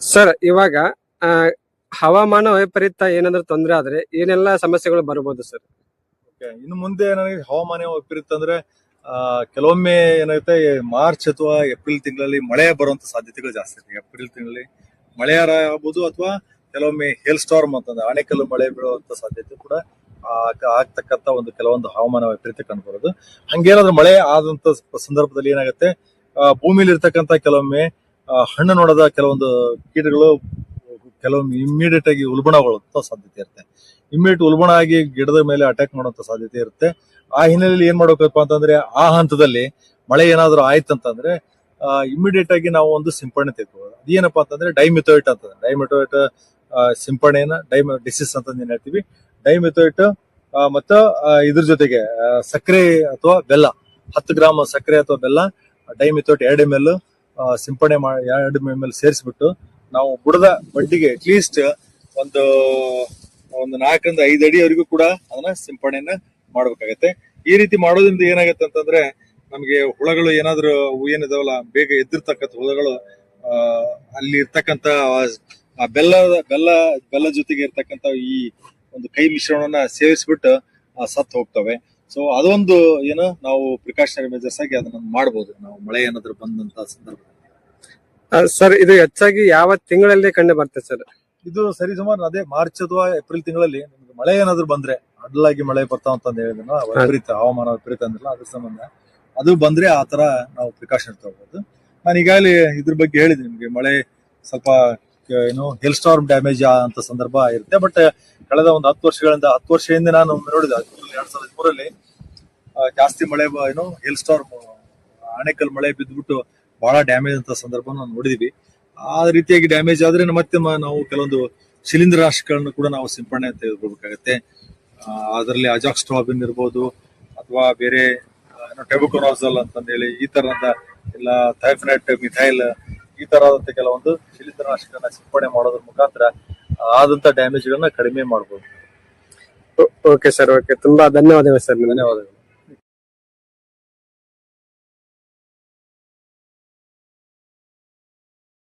Sir ಇವಾಗ ಹವಾಮಾನ ವೈಪರೀತ್ಯ ಏನಾದ್ರೂ ತೊಂದರೆ ಆದ್ರೆ ಏನೆಲ್ಲ ಸಮಸ್ಯೆಗಳು ಬರಬಹುದು ಸರ್? ಇನ್ನು ಮುಂದೆ ನನಗೆ ಹವಾಮಾನ ವೈಪರೀತ್ಯ ಅಂದ್ರೆ ಆ, ಕೆಲವೊಮ್ಮೆ ಏನಾಗುತ್ತೆ ಮಾರ್ಚ್ ಅಥವಾ ಏಪ್ರಿಲ್ ತಿಂಗಳಲ್ಲಿ ಮಳೆ ಬರುವಂತ ಸಾಧ್ಯತೆಗಳು ಜಾಸ್ತಿ ಇರುತ್ತೆ ಏಪ್ರಿಲ್ ತಿಂಗಳಲ್ಲಿ ಮಳೆ ಆಗ್ಬೋದು ಅಥವಾ ಕೆಲವೊಮ್ಮೆ ಹೇಲ್ ಸ್ಟಾರ್ಮ್ ಅಂತಂದ್ರೆ ಆಣೆಕಲ್ಲು ಮಳೆ ಬೀಳುವಂತ ಸಾಧ್ಯತೆ ಕೂಡ ಆಗ- ಆಗ್ತಕ್ಕಂತ ಒಂದು ಕೆಲವೊಂದು ಹವಾಮಾನ ವೈಪರೀತ್ಯ ಕಂಡುಬರೋದು ಹಂಗೇನಾದ್ರೂ ಮಳೆ ಆದಂತ ಸಂದರ್ಭದಲ್ಲಿ ಏನಾಗುತ್ತೆ ಭೂಮಿಲಿ ಇರ್ತಕ್ಕಂತ ಕೆಲವೊಮ್ಮೆ ಹಣ್ಣು ನೋಡದ ಕೆಲವೊಂದು ಕೀಟಗಳು ಕೆಲವೊಮ್ಮೆ ಇಮ್ಮಿಡಿಯೇಟ್ ಆಗಿ ಉಲ್ಬಣಗೊಳ್ಳುವಂತ ಸಾಧ್ಯತೆ ಇರುತ್ತೆ. ಇಮ್ಮಿಡಿಯೇಟ್ ಉಲ್ಬಣ ಆಗಿ ಗಿಡದ ಮೇಲೆ ಅಟ್ಯಾಕ್ ಮಾಡುವಂತ ಸಾಧ್ಯತೆ ಇರುತ್ತೆ. ಆ ಹಿನ್ನೆಲೆಯಲ್ಲಿ ಏನ್ ಮಾಡ್ಬೇಕಪ್ಪ ಅಂತಂದ್ರೆ, ಆ ಹಂತದಲ್ಲಿ ಮಳೆ ಏನಾದ್ರೂ ಆಯ್ತಂತಂದ್ರೆ ಇಮಿಡಿಯೇಟ್ ಆಗಿ ನಾವು ಒಂದು ಸಿಂಪಡಣೆ ತೆಗೆದುಕೊಳ್ಳೋದು. ಅದೇನಪ್ಪ ಅಂತಂದ್ರೆ ಡೈಮಿಥೋಯಿಟ್ ಅಂತ ಡೈಮಿಥೋಯಿಟ್ ಸಿಂಪಡಣೆಯನ್ನ ಡೈಮ ಡಿಸಿಸ್ ಅಂತ ಏನ್ ಹೇಳ್ತೀವಿ. ಡೈಮಿಥೋಯಿಟ್ ಮತ್ತ ಇದ್ರ ಜೊತೆಗೆ ಸಕ್ಕರೆ ಅಥವಾ ಬೆಲ್ಲ, ಹತ್ತು ಗ್ರಾಮ್ ಸಕ್ಕರೆ ಅಥವಾ ಬೆಲ್ಲ ಡೈಮಿಥೋಯಿಟ್ ಎರಡು ಎಂ ಎಲ್ ಸಿಂಪಡಣೆ ಮಾಡಿ ಎರಡು ಮೇಲೆ ಸೇರಿಸ್ಬಿಟ್ಟು ನಾವು ಬುಡದ ಬಡ್ಡಿಗೆ ಅಟ್ಲೀಸ್ಟ್ ಒಂದು ಒಂದು ನಾಲ್ಕರಿಂದ ಐದು ಅಡಿವರೆಗೂ ಕೂಡ ಅದನ್ನ ಸಿಂಪಡಣೆಯನ್ನ ಮಾಡ್ಬೇಕಾಗತ್ತೆ. ಈ ರೀತಿ ಮಾಡೋದ್ರಿಂದ ಏನಾಗತ್ತೆ ಅಂತಂದ್ರೆ ನಮಗೆ ಹುಳಗಳು ಏನಾದ್ರು ಏನಿದಾವಲ್ಲ ಬೇಗ ಎದ್ದಿರ್ತಕ್ಕಂಥ ಹುಳಗಳು ಅಲ್ಲಿ ಇರ್ತಕ್ಕಂತ ಆ- ಬೆಲ್ಲದ, ಬೆಲ್ಲ ಬೆಲ್ಲ ಜೊತೆಗೆ ಇರ್ತಕ್ಕಂತ ಈ ಒಂದು ಕೈ ಮಿಶ್ರಣವನ್ನ ಸೇವಿಸ್ಬಿಟ್ಟು ಸತ್ತು ಹೋಗ್ತವೆ. ಸೊ ಅದೊಂದು ಏನು ನಾವು ಪ್ರಿಕಾಷನರಿ ಮೆಜರ್ಸ್ ಆಗಿ ಅದನ್ನ ಮಾಡಬಹುದು ನಾವು ಮಳೆ ಏನಾದ್ರು ಬಂದಂತ ಸಂದರ್ಭದಲ್ಲಿ. ಆ, ಸರ್ ಇದು ಹೆಚ್ಚಾಗಿ ಯಾವ ತಿಂಗಳಲ್ಲಿ ಕಂಡು ಬರ್ತದೆ ಸರ್? ಇದು ಸರಿ ಸುಮಾರು ಅದೇ ಮಾರ್ಚ್ ಅಥವಾ ಏಪ್ರಿಲ್ ತಿಂಗಳಲ್ಲಿ ನಿಮ್ಗೆ ಮಳೆ ಏನಾದ್ರು ಬಂದ್ರೆ ಅಡ್ಲಾಗಿ ಮಳೆ ಬರ್ತಾವ ಅಂತ ಹೇಳಿದ್ನ ವಿಪರೀತ ಹವಾಮಾನ ವಿಪರೀತ ಅಂದ್ರಲ್ಲ ಅದ್ರ ಸಂಬಂಧ. ಅದು ಬಂದ್ರೆ ಆ ತರ ನಾವು ಪ್ರಿಕಾಷನ್ ತಗೋಬಹುದು ನಾನು ಈಗಾಗಲೇ ಇದ್ರ ಬಗ್ಗೆ ಹೇಳಿದೆ ನಿಮ್ಗೆ ಮಳೆ ಸ್ವಲ್ಪ ಏನು ಹೆಲ್ ಸ್ಟಾರ್ಮ್ ಡ್ಯಾಮೇಜ್ ಅಂತ ಸಂದರ್ಭ ಇರುತ್ತೆ. ಬಟ್ ಕಳೆದ ಒಂದು ಹತ್ತು ವರ್ಷಗಳಿಂದ, ಹತ್ತು ವರ್ಷ ಹಿಂದೆ ನಾನು ನೋಡಿದೆ ಎರಡ್ ಸಾವಿರದ ಮೂರಲ್ಲಿ ಜಾಸ್ತಿ ಮಳೆ ಏನು ಹೆಲ್ ಸ್ಟಾರ್ಮ್ ಆಣೆಕಲ್ ಮಳೆ ಬಿದ್ದುಬಿಟ್ಟು ಬಹಳ ಡ್ಯಾಮೇಜ್ ಅಂತ ಸಂದರ್ಭ ನಾವು ನೋಡಿದೀವಿ. ಆ ರೀತಿಯಾಗಿ ಡ್ಯಾಮೇಜ್ ಆದ್ರೆ ಮತ್ತೆ ನಾವು ಕೆಲವೊಂದು ಶಿಲೀಂಧ್ರನಾಶಕಗಳನ್ನು ಕೂಡ ನಾವು ಸಿಂಪಡಣೆ ತೆಗೆದುಕೊಳ್ಬೇಕಾಗತ್ತೆ ಅದರಲ್ಲಿ ಅಜಾಕ್ಸ್ಟ್ರಾಬಿನ್ ಇರ್ಬೋದು, ಅಥವಾ ಬೇರೆ ಟೆಬುಕೊನಾಸಲ್ ಅಂತಂದೇಳಿ ಈ ತರಹದ ಇಲ್ಲ ಥೈಫ್ನೆಟ್, ಮಿಥೈಲ್ ಈ ತರದಂತ ಕೆಲವೊಂದು ನಾಶಕನ ಸಿಂಪಡಣೆ ಮಾಡೋದ್ರ ಮುಖಾಂತರ ಆದಂತ ಡ್ಯಾಮೇಜ್ ಗಳನ್ನ ಕಡಿಮೆ ಮಾಡಬಹುದು ಓಕೆ ಸರ್ ಓಕೆ. ತುಂಬಾ ಧನ್ಯವಾದಗಳು ಸರ್ ಧನ್ಯವಾದಗಳು.